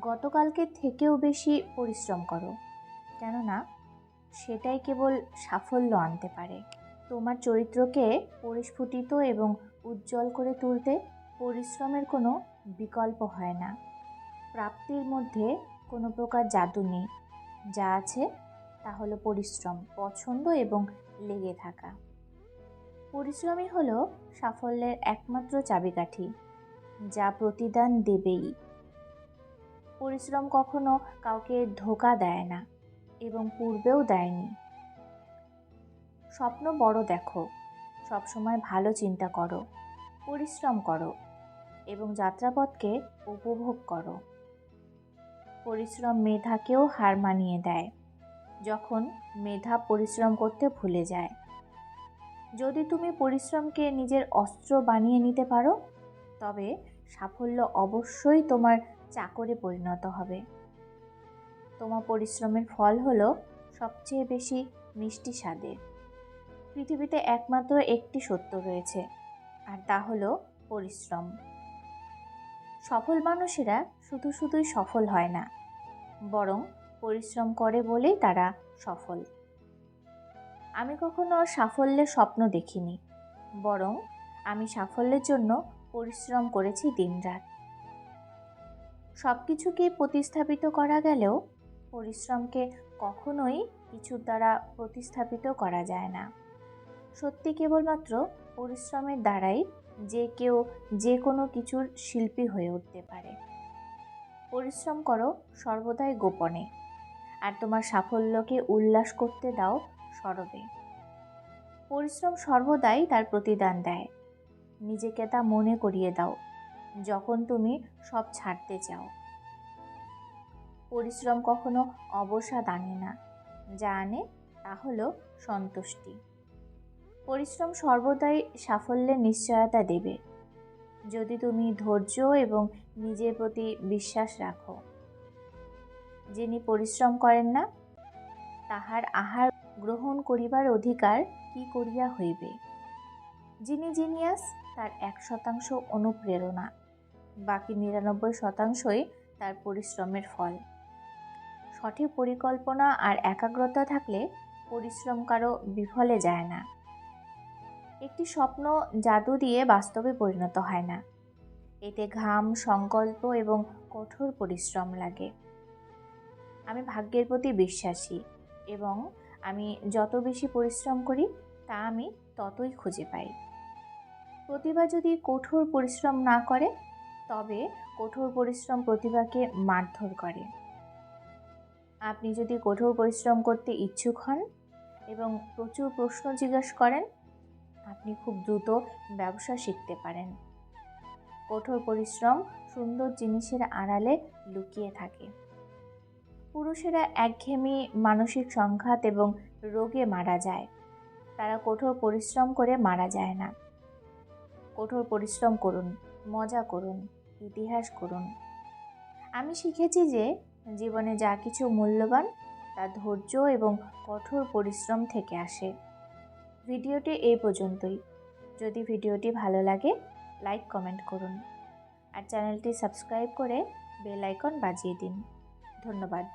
গতকালকে থেকেও বেশি পরিশ্রম করো। কেননা, সেটাই কেবল সাফল্য আনতে পারে। তোমার চরিত্রকে পরিস্ফুটিত এবং উজ্জ্বল করে তুলতে পরিশ্রমের কোনো বিকল্প হয় না। প্রাপ্তির মধ্যে কোনো প্রকার জাদু নেই। যা আছে, তা হলো পরিশ্রম, পছন্দ এবং লেগে থাকা। পরিশ্রমই হলো সাফল্যের একমাত্র চাবিকাঠি, যা প্রতিদান দেবেই। পরিশ্রম কখনো কাউকে ধোকা দেয় না এবং পূর্বেও দেয়নি। স্বপ্ন বড় দেখো, সবসময় ভালো চিন্তা করো, পরিশ্রম করো এবং যাত্রাপথকে উপভোগ করো। পরিশ্রম মেধাকেও হার মানিয়ে দেয়, যখন মেধা পরিশ্রম করতে ভুলে যায়। যদি তুমি পরিশ্রমকে নিজের অস্ত্র বানিয়ে নিতে পারো, তবে সাফল্য অবশ্যই তোমার চাকরে পরিণত হবে। তোমার পরিশ্রমের ফল হলো সবচেয়ে বেশি মিষ্টি স্বাদের। পৃথিবীতে একমাত্র একটি সত্য রয়েছে, আর তা হলো পরিশ্রম। সফল মানুষেরা শুধু শুধুই সফল হয় না, বরং পরিশ্রম করে বলেই তারা সফল। আমি কখনো সাফল্যের স্বপ্ন দেখিনি, বরং আমি সাফল্যের জন্য পরিশ্রম করেছি দিনরাত। সব কিছুকে প্রতিস্থাপিত করা গেলেও পরিশ্রমকে কখনোই কিছুর দ্বারা প্রতিস্থাপিত করা যায় না। সত্যি কেবলমাত্র পরিশ্রমের দ্বারাই যে কেউ যে কোনো কিছুর শিল্পী হয়ে উঠতে পারে। পরিশ্রম করো সর্বদাই গোপনে, আর তোমার সাফল্যকে উল্লাস করতে দাও সরবে। পরিশ্রম সর্বদাই তার প্রতিদান দেয়। নিজেকে তা মনে করিয়ে দাও। যখন তুমি সব ছাড়তে চাও। পরিশ্রম কখনো অবসাদ আনে না। যা আনে তা হলো সন্তুষ্টি। পরিশ্রম সর্বদাই সাফল্যের নিশ্চয়তা দেবে। যদি তুমি ধৈর্য এবং নিজের প্রতি বিশ্বাস রাখো। যিনি পরিশ্রম করেন না, তাহার আহার গ্রহণ করিবার অধিকার কি করিয়া হইবে? যিনি জিনিয়াস, তার এক শতাংশ অনুপ্রেরণা। বাকি নিরানব্বই শতাংশই তার পরিশ্রমের ফল। সঠিক পরিকল্পনা আর একাগ্রতা থাকলে পরিশ্রম কারও বিফলে যায় না। একটি স্বপ্ন জাদু দিয়ে বাস্তবে পরিণত হয় না। এতে ঘাম, সংকল্প এবং কঠোর পরিশ্রম লাগে। আমি ভাগ্যের প্রতি বিশ্বাসী এবং আমি যত বেশি পরিশ্রম করি, তা আমি ততই খুঁজে পাই। প্রতিভা যদি কঠোর পরিশ্রম না করে তবে কঠোর পরিশ্রম প্রতিভাকে মারধর করে। আপনি যদি কঠোর পরিশ্রম করতে ইচ্ছুক হন এবং প্রচুর প্রশ্ন জিজ্ঞাসা করেন, আপনি খুব দ্রুত ব্যবসা শিখতে পারেন। কঠোর পরিশ্রম সুন্দর জিনিসের আড়ালে লুকিয়ে থাকে। পুরুষেরা একঘেয়েমি মানসিক সংঘাত এবং রোগে মারা যায়। তারা কঠোর পরিশ্রম করে মারা যায় না। কঠোর পরিশ্রম করুন। মজা করুন, ইতিহাস করুন। আমি শিখেছি যে জীবনে যা কিছু মূল্যবান, তা ধৈর্য এবং কঠোর পরিশ্রম থেকে আসে। ভিডিওটি এই পর্যন্তই। যদি ভিডিওটি ভালো লাগে, লাইক, কমেন্ট করুন। আর চ্যানেলটি সাবস্ক্রাইব করে বেল আইকন বাজিয়ে দিন। ধন্যবাদ।